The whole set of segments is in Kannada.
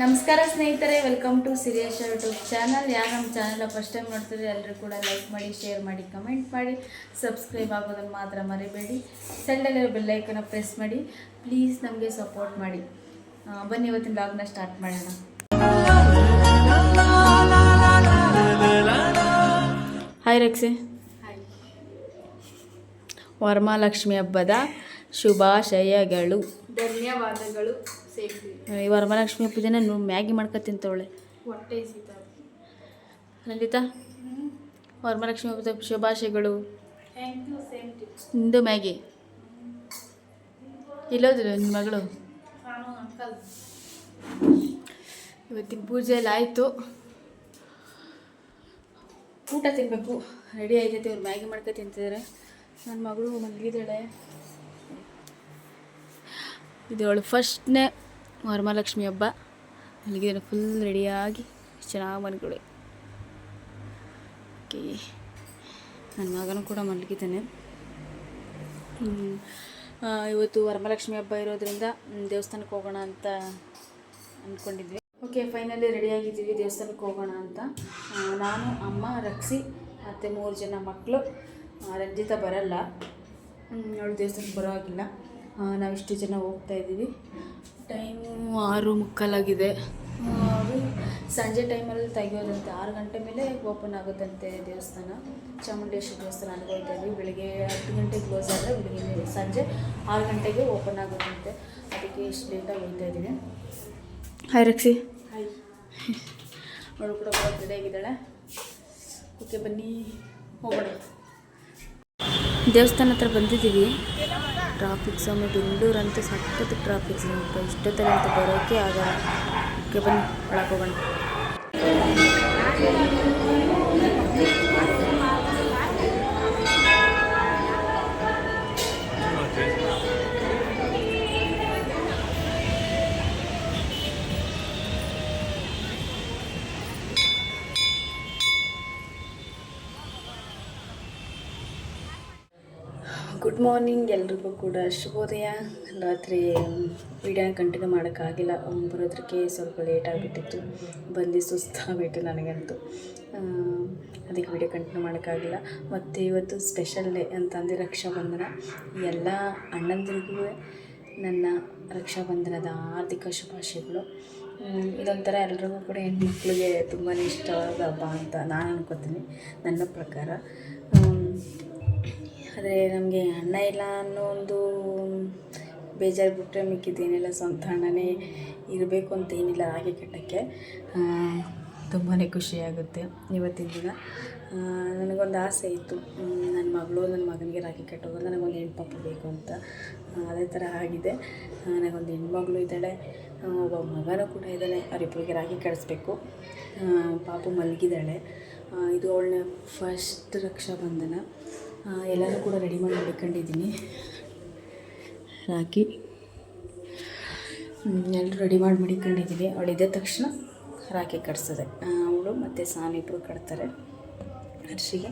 ನಮಸ್ಕಾರ ಸ್ನೇಹಿತರೆ welcome to serious YouTube channel ಯಾರು ನಮ್ಮ ಚಾನಲ್ ಫಸ್ಟ್ ಟೈಮ್ ನೋಡ್ತಿದ್ರೆ ಎಲ್ಲರೂ ಕೂಡ ಲೈಕ್ ಮಾಡಿ ಶೇರ್ ಮಾಡಿ ಕಮೆಂಟ್ ಮಾಡಿ ಸಬ್ಸ್ಕ್ರೈಬ್ ಆಗೋದನ್ನು ಮಾತ್ರ ಮರಿಬೇಡಿ. ಸೈಡಲ್ಲಿರೋ ಬೆಲ್ಲೈಕನ್ನ ಪ್ರೆಸ್ ಮಾಡಿ ಪ್ಲೀಸ್ ನಮಗೆ ಸಪೋರ್ಟ್ ಮಾಡಿ. ಬನ್ನಿ ಇವತ್ತಿನ ಬ್ಲಾಗ್ನ ಸ್ಟಾರ್ಟ್ ಮಾಡೋಣ. ಹಾಯ್ ರಕ್ಷೆ. ವರಮಹಾಲಕ್ಷ್ಮಿ ಹಬ್ಬದ ಶುಭಾಶಯಗಳು. ಧನ್ಯವಾದಗಳು. ಸೇಫ್ಟಿ ಈ ವರಮಹಾಲಕ್ಷ್ಮಿ ಪೂಜೆನ ನೀವು ಮ್ಯಾಗಿ ಮಾಡ್ಕೊ ತಿಂತವಳೆ ಹೊಟ್ಟೆ ರಂಜಿತಾ ವರಮಹಾಲಕ್ಷ್ಮಿ ಪೂಜೆ ಶುಭಾಶಯಗಳು. ನಿಂದು ಮ್ಯಾಗಿ? ಇಲ್ಲೋದ್ರಿ ನಿಮ್ಮ ಮಗಳು? ಇವತ್ತಿನ ಪೂಜೆ ಎಲ್ಲ ಆಯಿತು. ಊಟ ತಿನ್ನಬೇಕು ರೆಡಿ ಆಗೈತೆ ಅವ್ರು ಮ್ಯಾಗಿ ಮಾಡ್ಕೊ ತಿಂತಿದ್ದಾರೆ ನನ್ನ ಮಗಳು ಮಲಗಿದ್ದಾಳೆ. ಇದು ಅವಳು ಫಸ್ಟ್ನೇ ವರಮಹಾಲಕ್ಷ್ಮಿ ಹಬ್ಬ. ಅಲ್ಲಿಗೆ ಫುಲ್ ರೆಡಿಯಾಗಿ ಚೆನ್ನಾಗಿ ಮಲ್ಕೊಳ್ಳಿ ಓಕೆ ನನ್ನ ಮಗನೂ ಕೂಡ ಮಲಗಿದ್ದಾನೆ. ಇವತ್ತು ವರಮಹಾಲಕ್ಷ್ಮಿ ಹಬ್ಬ ಇರೋದ್ರಿಂದ ದೇವಸ್ಥಾನಕ್ಕೆ ಹೋಗೋಣ ಅಂತ ಅಂದ್ಕೊಂಡಿದ್ವಿ ಓಕೆ ಫೈನಲಿ ರೆಡಿಯಾಗಿದ್ದೀವಿ ದೇವಸ್ಥಾನಕ್ಕೆ ಹೋಗೋಣ ಅಂತ. ನಾನು, ಅಮ್ಮ, ರಕ್ಷಿ ಮತ್ತು ಮೂರು ಜನ ಮಕ್ಕಳು ರಂಜಿತ ಬರಲ್ಲ. ಅವಳು ದೇವಸ್ಥಾನಕ್ಕೆ ಬರೋ ಹಾಗಿಲ್ಲ. ನಾವಿಷ್ಟು ಜನ ಹೋಗ್ತಾ ಇದ್ದೀವಿ ಟೈಮು ಆರು ಮುಕ್ಕಾಲಾಗಿದೆ. ಸಂಜೆ ಟೈಮಲ್ಲಿ ತೆಗೆಯೋದಂತೆ ಆರು ಗಂಟೆ ಮೇಲೆ ಓಪನ್ ಆಗುತ್ತಂತೆ ದೇವಸ್ಥಾನ. ಚಾಮುಂಡೇಶ್ವರಿ ದೇವಸ್ಥಾನ ಅನ್ಕೊಳ್ತಾ ಇದ್ವಿ. ಬೆಳಿಗ್ಗೆ ಹತ್ತು ಗಂಟೆಗೆ ಕ್ಲೋಸ್ ಆದರೆ ಬೆಳಿಗ್ಗೆ ಸಂಜೆ ಆರು ಗಂಟೆಗೆ ಓಪನ್ ಆಗುತ್ತಂತೆ. ಅದಕ್ಕೆ ಇಷ್ಟು ಲೇಟಾಗಿ ಹೋಗ್ತಾ ಇದ್ದೀನಿ ಹಾಯ್ ರಕ್ಷಿ ಹಾಯ್ ಅವಳು ಕೂಡ ರೆಡಿ ಆಗಿದ್ದಾಳೆ ಓಕೆ ಬನ್ನಿ. ಹೋಗೋಣ ದೇವಸ್ಥಾನ ಹತ್ರ ಬಂದಿದ್ದೀವಿ. ಟ್ರಾಫಿಕ್ ಸಮಯ ಬೆಂಗಳೂರು ಅಂತ ಸಖತ್ತು ಟ್ರಾಫಿಕ್ ಸಮಯ ಇಷ್ಟೊತ್ತಲ್ಲಿ ಅಂತ ಬರೋಕ್ಕೆ ಆಗ ಓಕೆ, ಬನ್ನಿ, ಒಳಗೆ ಹೋಗೋಣ. ಗುಡ್ ಮಾರ್ನಿಂಗ್ ಎಲ್ರಿಗೂ ಕೂಡ ಶುಭೋದಯ. ರಾತ್ರಿ ವಿಡಿಯೋ ಕಂಟಿನ್ಯೂ ಮಾಡೋಕ್ಕಾಗಿಲ್ಲ. ಬರೋದಕ್ಕೆ ಸ್ವಲ್ಪ ಲೇಟ್ ಆಗಿಬಿಟ್ಟಿತ್ತು. ಬಂದು ಸುಸ್ತಾಗ್ಬಿಟ್ಟು ನನಗಂತೂ. ಅದಕ್ಕೆ ವಿಡಿಯೋ ಕಂಟಿನ್ಯೂ ಮಾಡೋಕ್ಕಾಗಿಲ್ಲ. ಮತ್ತು ಇವತ್ತು ಸ್ಪೆಷಲ್ ಡೇ ಅಂತಂದರೆ ರಕ್ಷಾಬಂಧನ. ಎಲ್ಲ ಅಣ್ಣಂದಿರಿಗೂ ನನ್ನ ರಕ್ಷಾಬಂಧನದ ಆರ್ಥಿಕ ಶುಭಾಶಯಗಳು. ಇದೊಂಥರ ಎಲ್ರಿಗೂ ಕೂಡ ಹೆಣ್ಮಕ್ಳಿಗೆ ತುಂಬಾ ಇಷ್ಟವಾದ ಹಬ್ಬ ಅಂತ ನಾನು ಅನ್ಕೋತೀನಿ. ನನ್ನ ಪ್ರಕಾರ. ಆದರೆ ನಮಗೆ ಅಣ್ಣ ಇಲ್ಲ ಅನ್ನೋ ಒಂದು ಬೇಜಾರು ಬಿಟ್ಟರೆ ಮಿಕ್ಕಿದ್ದೇನಿಲ್ಲ ಸ್ವಂತ ಹಣವೇ ಇರಬೇಕು ಅಂತ ಏನಿಲ್ಲ ಹಾಗೆ ಕಟ್ಟೋಕ್ಕೆ. ತುಂಬಾ ಖುಷಿಯಾಗುತ್ತೆ ಇವತ್ತಿನ ದಿನ. ನನಗೊಂದು ಆಸೆ ಇತ್ತು. ನನ್ನ ಮಗಳು, ನನ್ನ ಮಗನಿಗೆ ರಾಖಿ ಕಟ್ಟೋದು ನನಗೊಂದು ಪಾಪ ಬೇಕು ಅಂತ. ಅದೇ ಥರ ಆಗಿದೆ. ನನಗೊಂದು ಹೆಣ್ಮಗಳು ಇದ್ದಾಳೆ. ಒಬ್ಬ ಮಗನೂ ಕೂಡ ಇದ್ದಾನೆ. ಅವರಿಬ್ಬರಿಗೆ ರಾಖಿ ಕಟ್ಟಿಸ್ಬೇಕು ಪಾಪು ಮಲಗಿದ್ದಾಳೆ. ಇದು ಅವಳನ್ನ ಫಸ್ಟ್ ರಕ್ಷಾಬಂಧನ. ಎಲ್ಲನೂ ಕೂಡ ರೆಡಿ ಮಾಡಿ ಮಡಿಕೊಂಡಿದ್ದೀನಿ. ರಾಕಿ ಎಲ್ಲರೂ ರೆಡಿ ಮಾಡಿ ಮಡಿಕೊಂಡಿದ್ದೀನಿ ಅವಳು ಇದ್ದ ತಕ್ಷಣ ರಾಖಿ ಕಟ್ಸೋದೆ ಅವಳು ಮತ್ತು ಸಾನ್ ಇಬ್ಬರು ಕಟ್ತಾರೆ. ಹರ್ಷಿಗೆ.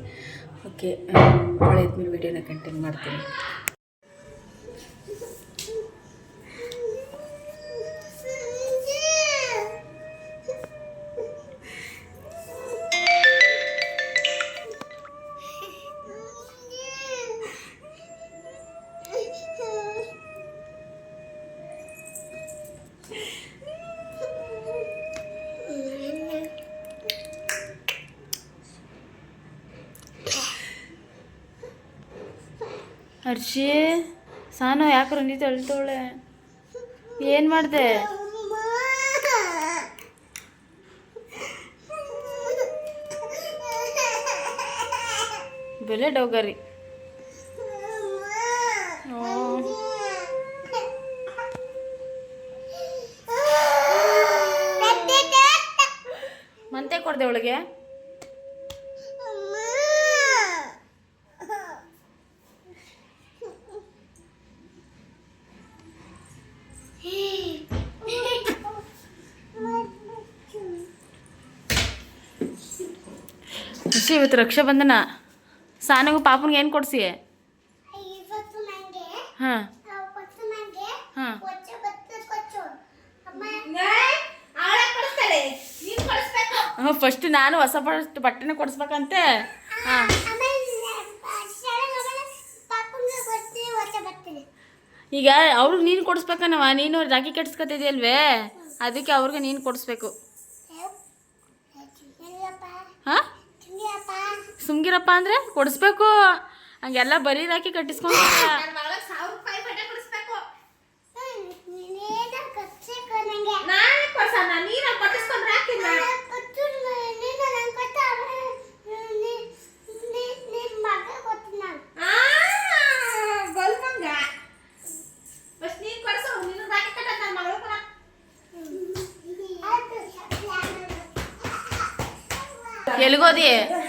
ಓಕೆ ಅವಳು ಇದ್ಮೇಲೆ ವೀಡಿಯೋನ ಕಂಟಿನ್ಯೂ ಮಾಡ್ತೀನಿ. ಹರ್ಷಿ ಸಾನು ಯಾಕೆ ರಂಜಿತ ಅಳ್ತವಳೆ. ಏನು ಮಾಡಿದೆ? ಬೆಲೆ ಡೋಗರಿ. ಮಂತೆ ಕೊಡ್ದೆ ಅವಳಿಗೆ? ಖುಷಿ ಇವತ್ತು ರಕ್ಷಾಬಂಧನ. ಸಾನಿಗೂ ಪಾಪನಿಗೆ ಏನು ಕೊಡಿಸಿ ಹಾಂ. ಹಾಂ. ಫಸ್ಟ್ ನಾನು ಹೊಸ ಬಟ್- ಬಟ್ಟೆನ ಕೊಡಿಸ್ಬೇಕಂತೆ. ಹಾಂ. ಈಗ ಅವ್ರಿಗೆ ನೀನು ಕೊಡಿಸ್ಬೇಕನವ ನೀನು ರಾಖಿ ಕಟ್ಸ್ಕೊತಿದ್ಯಲ್ವೇ ಅದಕ್ಕೆ ಅವ್ರಿಗೆ ನೀನು ಕೊಡಿಸ್ಬೇಕು. ಹಾಂ? ಸುಮ್ಗಿರಪ್ಪ ಅಂದರೆ ಕೊಡಿಸ್ಬೇಕು. ಹಂಗೆಲ್ಲ ಬರೀ ಹಾಕಿ ಕಟ್ಟಿಸ್ಕೊಂಡು ನನ್ನ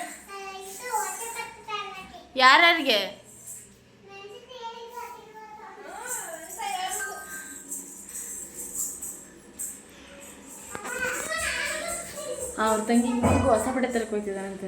ಯಾರ್ಯಾರಿಗೆ. ಅವ್ರ ತಂಗಿ ಹೊಸ ಬಟ್ಟೆ ಅಂತ ಹೋಗ್ತಿದ್ದಾನಂತೆ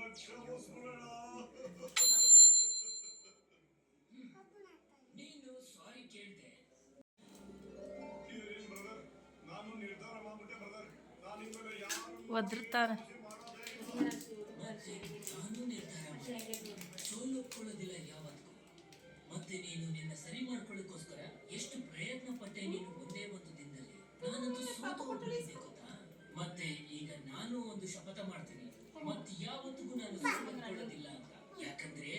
ಅಷ್ಟಿಗೆ ನಿರ್ಧಾರ ಸೋಲೊಪ್ಕೊಳ್ಳೋದಿಲ್ಲ ಯಾವತ್ತೂ ಮತ್ತೆ ನೀನು ನಿನ್ನ ಸರಿ ಮಾಡ್ಕೊಳ್ಳೋಕ್ಕೋಸ್ಕರ ಎಷ್ಟು ಪ್ರಯತ್ನ ಪಟ್ಟೆ ನೀನು ಒಂದೇ ಒಂದು ದಿನದಲ್ಲಿ ನಾನಂತೂ ಸೋತು ಹೋಗ್ಬಿಟ್ಟಿದ್ದೆ ಮತ್ತೆ ಈಗ ನಾನು ಒಂದು ಶಪಥ ಮಾಡ್ತೀನಿ ಮತ್ತೆ ಯಾವತ್ತಿಗೂ ನಾನು ಅಂತ ಯಾಕಂದ್ರೆ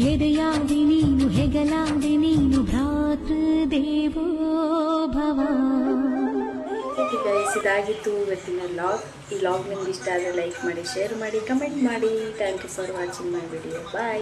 ಎದೆಯಾಗಿ ನೀನು ಹೆಗಲಾದೆ ನೀನು ಭ್ರಾತೃ ದೇವೋ ಭವ ಇದಾಗಿತ್ತು ಇವತ್ತಿನ ಲಾಗ್ ಈ ಲಾಗ್ ನಿಮ್ಗೆ ಇಷ್ಟ ಆದರೆ ಲೈಕ್ ಮಾಡಿ ಶೇರ್ ಮಾಡಿ ಕಮೆಂಟ್ ಮಾಡಿ. Thank you for watching my video bye